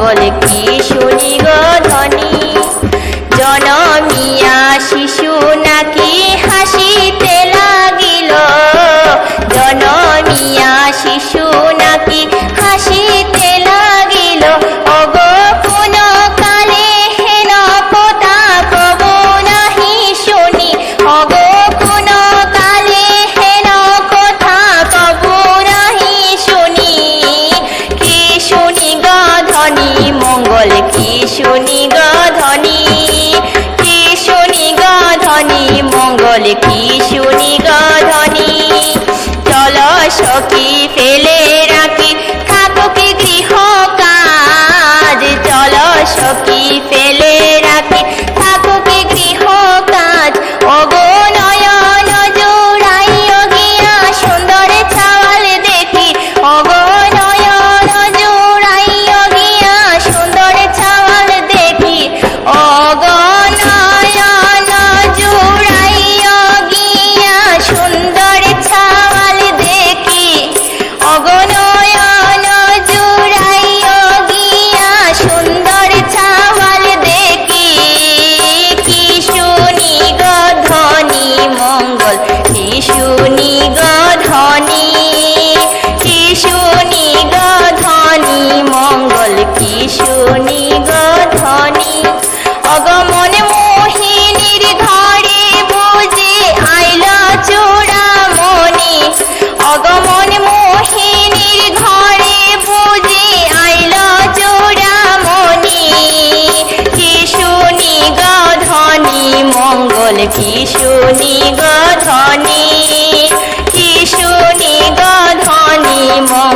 জঙ্গলে কি শুনি গধনি কি শুনি গধনি মঙ্গল কি শুনি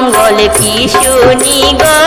मंगल की सुनी ग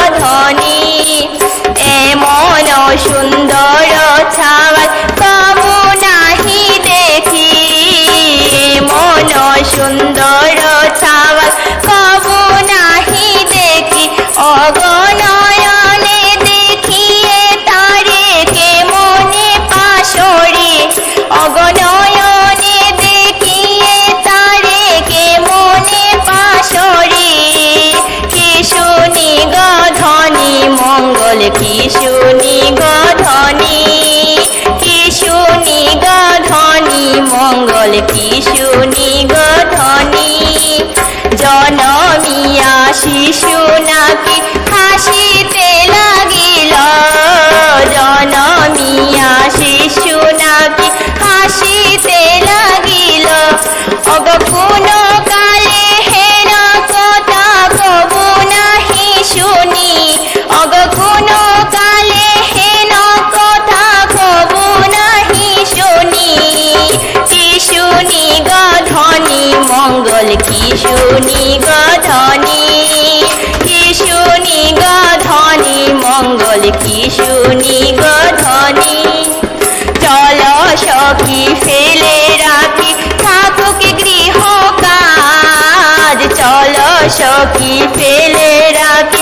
শুনি গঠনে জনমিয়া শিশু নাকি মঙ্গল কি শুনি গধনি কি শুনি গধনি মঙ্গল কি শুনি গধনি চল সখি ফেলে রাখি, থাকুক গৃহ কাজ। চল সখি ফেলে রাখি